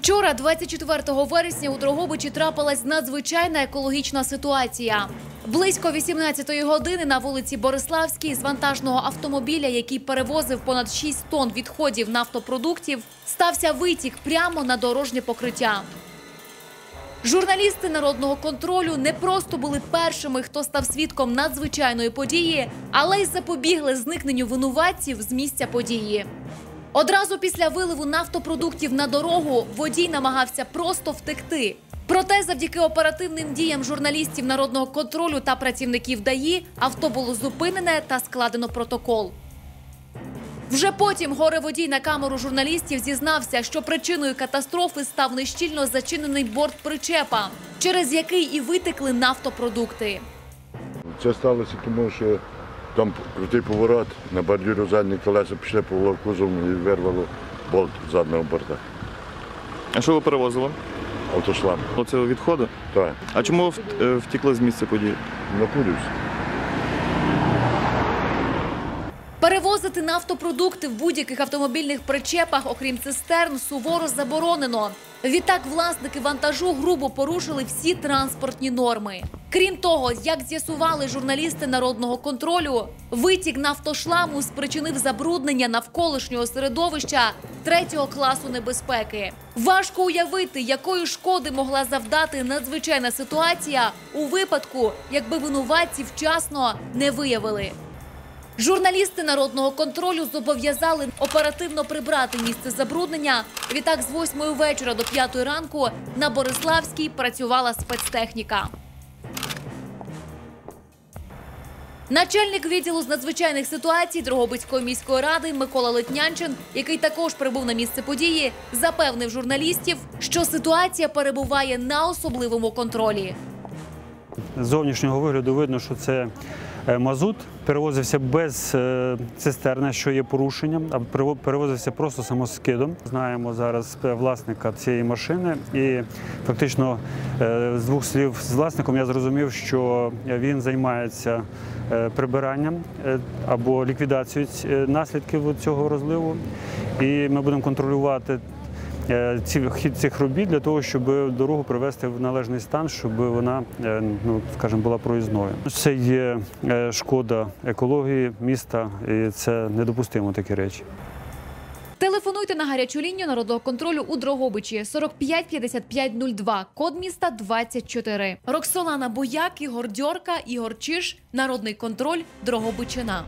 Вчора, 24 вересня, у Дрогобичі трапилась надзвичайна екологічна ситуація. Близько 18-ї години на вулиці Бориславській з вантажного автомобіля, який перевозив понад 6 тонн відходів нафтопродуктів, стався витік прямо на дорожнє покриття. Журналісти народного контролю не просто були першими, хто став свідком надзвичайної події, але й запобігли зникненню винуватців з місця події. Одразу після виливу нафтопродуктів на дорогу водій намагався просто втекти. Проте, завдяки оперативним діям журналістів народного контролю та працівників ДАІ, авто було зупинене та складено протокол. Вже потім горе-водій на камеру журналістів зізнався, що причиною катастрофи став нещільно зачинений борт причепа, через який і витекли нафтопродукти. Це сталося тому, що там крутий поворот, на бордюру задні колеса пішли по кузову і вирвало болт заднього борта. А що ви перевозили? Автошлам. Оце відходи? Так, А чому е, втекли з місця події? накурився. Перевозити нафтопродукти в будь-яких автомобільних причепах, окрім цистерн, суворо заборонено. Відтак власники вантажу грубо порушили всі транспортні норми. Крім того, як з'ясували журналісти народного контролю, витік нафтошламу спричинив забруднення навколишнього середовища третього класу небезпеки. Важко уявити, якої шкоди могла завдати надзвичайна ситуація у випадку, якби винуватці вчасно не виявили. Журналісти народного контролю зобов'язали оперативно прибрати місце забруднення. Відтак, з 8 вечора до 5 ранку на Бориславській працювала спецтехніка. Начальник відділу з надзвичайних ситуацій Дрогобицької міської ради Микола Летнянчин, який також прибув на місце події, запевнив журналістів, що ситуація перебуває на особливому контролі. З зовнішнього вигляду видно, що це мазут. Перевозився без е, цистерни, що є порушенням, а перево- перевозився просто самоскидом. Знаємо зараз е, власника цієї машини, і фактично е, з двох слів з власником я зрозумів, що він займається е, прибиранням е, або ліквідацією е, наслідків цього розливу. І ми будемо контролювати е, хід цих робіт для того, щоб дорогу привести в належний стан, щоб вона, е, ну скажімо, була проїзною. Це є е, шкода екології міста, і це недопустимо такі речі. Телефонуйте на гарячу лінію народного контролю у Дрогобичі 45 55 02, код міста 24. Роксолана Бояк, Ігор Дьорка, Ігор Чиш, Народний контроль, Дрогобичина.